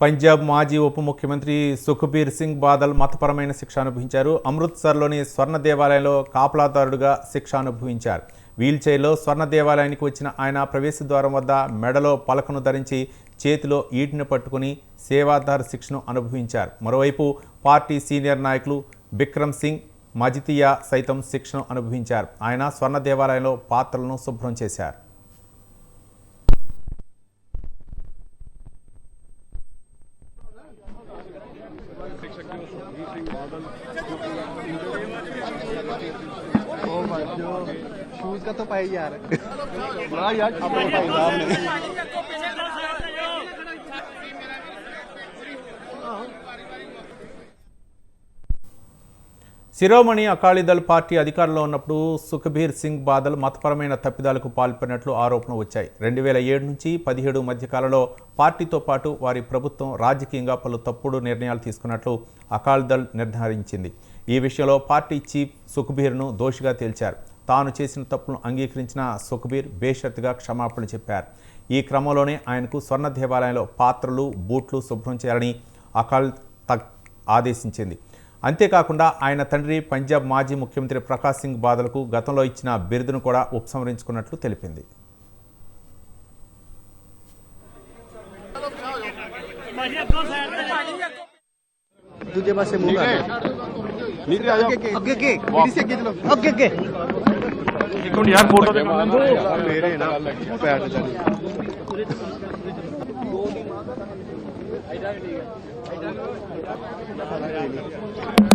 పంజాబ్ మాజీ ఉప ముఖ్యమంత్రి సుఖ్బీర్ సింగ్ బాదల్ మతపరమైన శిక్ష అనుభవించారు అమృత్సర్లోని స్వర్ణ దేవాలయంలో కాపలాదారుడుగా శిక్ష అనుభవించారు వీల్చైర్లో స్వర్ణ దేవాలయానికి వచ్చిన ఆయన ప్రవేశ ద్వారం వద్ద మెడలో పలకను ధరించి చేతిలో ఈటిని పట్టుకుని సేవాదార్ శిక్షను అనుభవించారు. మరోవైపు పార్టీ సీనియర్ నాయకులు బిక్రమ్ సింగ్ మజితియా సైతం శిక్షను అనుభవించారు. ఆయన స్వర్ణ దేవాలయంలో పాత్రలను శుభ్రం చేశారు. शूज़ का तो पाई यार। ना यार साहब ने। శిరోమణి అకాలీదళ్ పార్టీ అధికారంలో ఉన్నప్పుడు సుఖబీర్ సింగ్ బాదల్ మతపరమైన తప్పిదాలకు పాల్పడినట్లు ఆరోపణలు వచ్చాయి. రెండు వేల ఏడు నుంచి పదిహేడు మధ్యకాలంలో పార్టీతో పాటు వారి ప్రభుత్వం రాజకీయంగా పలు తప్పుడు నిర్ణయాలు తీసుకున్నట్లు అకాలీదళ్ నిర్ధారించింది. ఈ విషయంలో పార్టీ చీఫ్ సుఖ్బీర్ను దోషిగా తేల్చారు. తాను చేసిన తప్పును అంగీకరించిన సుఖ్బీర్ బేషరత్గా క్షమాపణ చెప్పారు. ఈ క్రమంలోనే ఆయనకు స్వర్ణ దేవాలయంలో పాత్రలు బూట్లు శుభ్రం చేయాలని అకాల్ తక్ ఆదేశించింది. అంతేకాకుండా ఆయన తండ్రి పంజాబ్ మాజీ ముఖ్యమంత్రి ప్రకాష్ సింగ్ బాదలకు గతంలో ఇచ్చిన బిరుదును కూడా ఉపసంహరించుకున్నట్లు తెలిపింది तुझे बस से मुंह